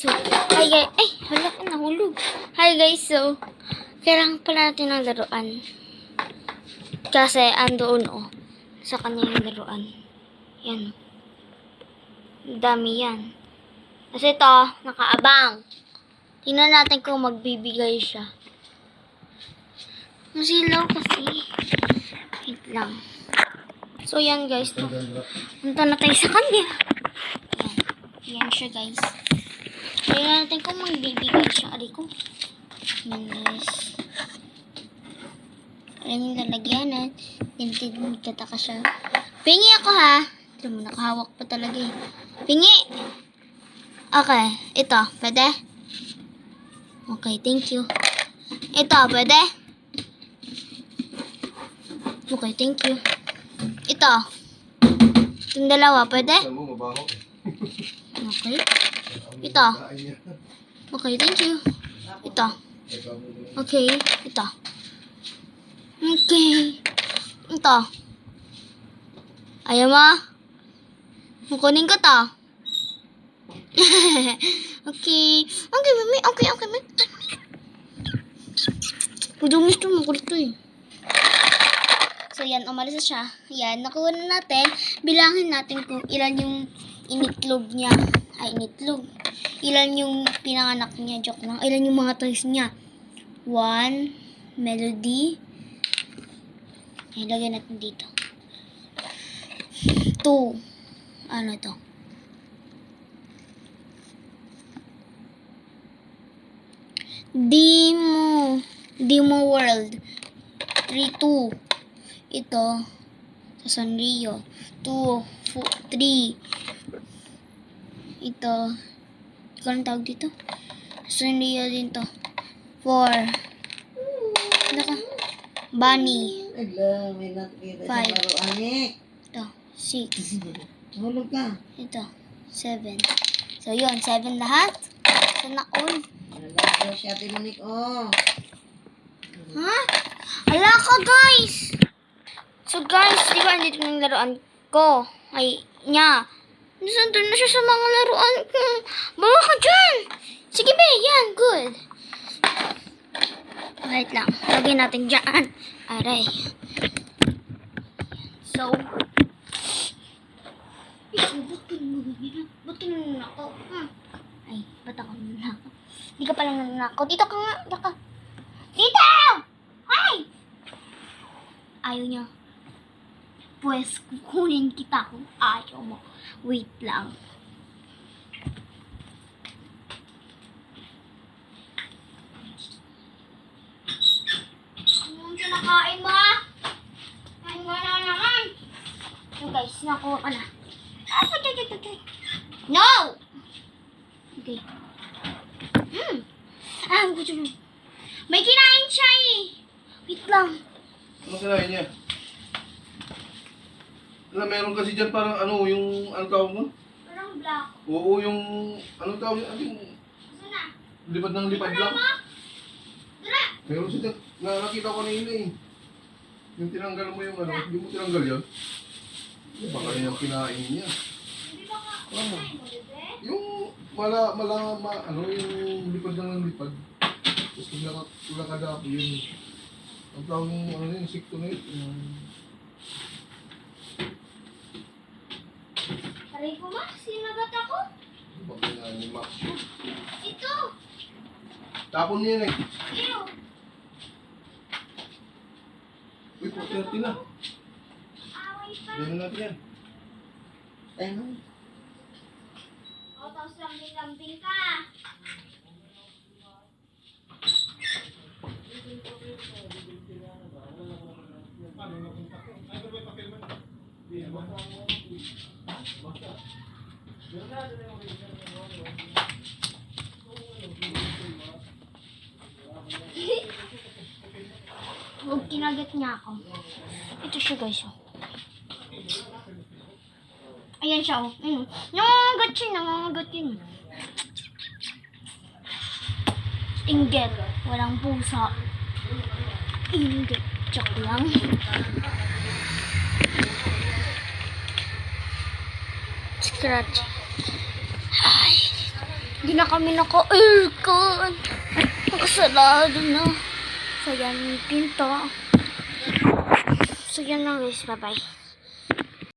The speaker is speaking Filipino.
So, hi guys. Ay, hala ko nahulog. Hi guys, so, kailangan pala natin ng laruan. Kasi, andoon oh. Sa kanya yung laruan. Yan. Dami yan. Kasi ito, nakaabang. Tingnan natin kung magbibigay siya. Masilaw kasi. Wait lang. So, yan guys. Punta na tayo sa kanya. Yan. Yan siya guys. Tingnan natin kung magbibigay siya. Aray ko. Guys. Alam yung lalagyanan. Tinitid mo, tataka siya. Pingi ako ha. Alam mo, nakahawak pa talaga eh. Pingi! Okay. Ito, pwede? Okay, thank you. Ito, pwede? Okay, thank you. Ito. Itong dalawa, pwede? Mo, mabaho. Okay. Ito. Okay, thank you. Ito. Okay. Ito. Okay. Ito. Ayaw mo? Kukunin ko to. okay. Okay, mami. Okay, okay, mami. Pudumis to. Makulit to eh. So, yan. Umalis na siya. Yan. Nakuha na natin. Bilangin natin kung ilan yung initlog niya. Ay, initlog. Ilan yung pinanganak niya. Joke lang. Ilan yung mga toys niya. One. Melody. Ay, natin dito. Two. Ano to? Demo. Demo World. 3, 2. Ito. Sa Sanrio. 2, 3. Ito. Ikaw ang tawag dito? Sanrio din to. 4. Ano ka? Bunny. Ala, may nakikita sa Five. laro, Anik. Ito. 6. Hulog ka. Ito. 7. So, yun. 7 lahat. Sana all. Ala, siya tinanik, oh. Ha? Hala ka, guys! So, guys, di ba andito ng laruan ko? Ay, niya. Nandun na siya sa mga laruan ko. Bawa ka dyan! Sige, be. Yan, good. Wait lang. Lagyan natin dyan. Aray. So, Ba't ganun ako? Hmm. Ay, ba't ako nanakaw? Hindi ka pala nanakaw. Dito ka nga. Dito ka. Dito! Ay! Ayaw niya. Pues, kukunin kita kung ayaw mo. Wait lang. Anong kinakain mo? Kain mo na naman. So guys, nakuha ka na. Ah. No! Okay. Hmm. Ah, gusto mo. May kinain siya eh. Wait lang. Ano kinain niya? Alam, meron kasi dyan parang ano, yung, ano tawag mo? Parang black. Oo, yung, ano tawag yun? Ano yung Gusto na. lipad ng lipad lang? Tara! Meron siya dyan. Na, nakita ko kanina eh. Yung tinanggal mo yung ano, hindi mo tinanggal yan? Baka yun yung kinain niya. Hindi ba ka kinain mo, bebe? Yung mala, mala, ma, ano, yung lipad lang ng lipad. Tapos wala ka, wala ka dapo yun. Ang tawag yung, ano yun, sikto na yun. Yung, Aray ko ma, sinagat ako. baka nga ni Max yun. Ito. Tapon niya yan eh. Ew. Uy, 4.30 na. Away pa. Ganyan natin yan. Ano? O, tapos lambing-lambing ka. Huwag kinagat niya ako. Ito siya guys. Oh. Ayan siya. Oh. Mm. Nangangagat siya. Nangangagat yun. Inggit. Walang pusa. Inggit. Joke lang. Scratch. Ay. Di Hindi na kami naka-aircon. Nakasarado na. So, yan yung pinto. So, yan lang guys. Bye-bye.